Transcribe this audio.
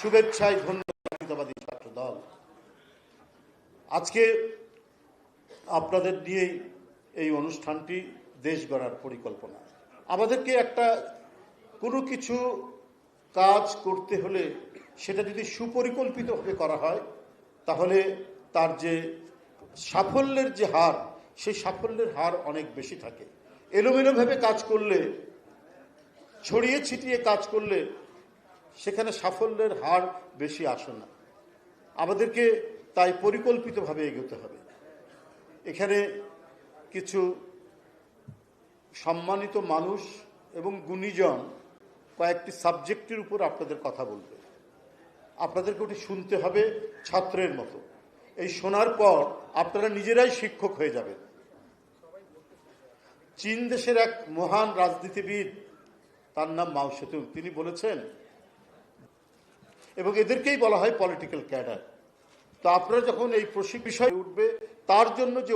শুভেচ্ছায় ধন্য জাতীয়তাবাদী ছাত্র দল। আজকে আপনাদের নিয়েই এই অনুষ্ঠানটি দেশ গড়ার পরিকল্পনা। আমাদেরকে একটা কোনো কিছু কাজ করতে হলে সেটা যদি সুপরিকল্পিতভাবে করা হয়, তাহলে তার যে সাফল্যের যে হার, সেই সাফল্যের হার অনেক বেশি থাকে। এলোমেলোভাবে কাজ করলে, ছড়িয়ে ছিটিয়ে কাজ করলে সেখানে সাফল্যের হার বেশি আসে না। আমাদেরকে তাই পরিকল্পিতভাবে এগোতে হবে। এখানে কিছু সম্মানিত মানুষ এবং গুণীজন কয়েকটি সাবজেক্টের উপর আপনাদের কথা বলবে। আপনাদেরকে ওটি শুনতে হবে ছাত্রের মতো। এই শোনার পর আপনারা নিজেরাই শিক্ষক হয়ে যাবেন। চীন দেশের এক মহান রাজনীতিবিদ, তার নাম মাও তিনি বলেছেন এবং এদেরকেই বলা হয় পলিটিক্যাল ক্যাডার তো আপনারা যখন এই বিষয় উঠবে, তার জন্য যে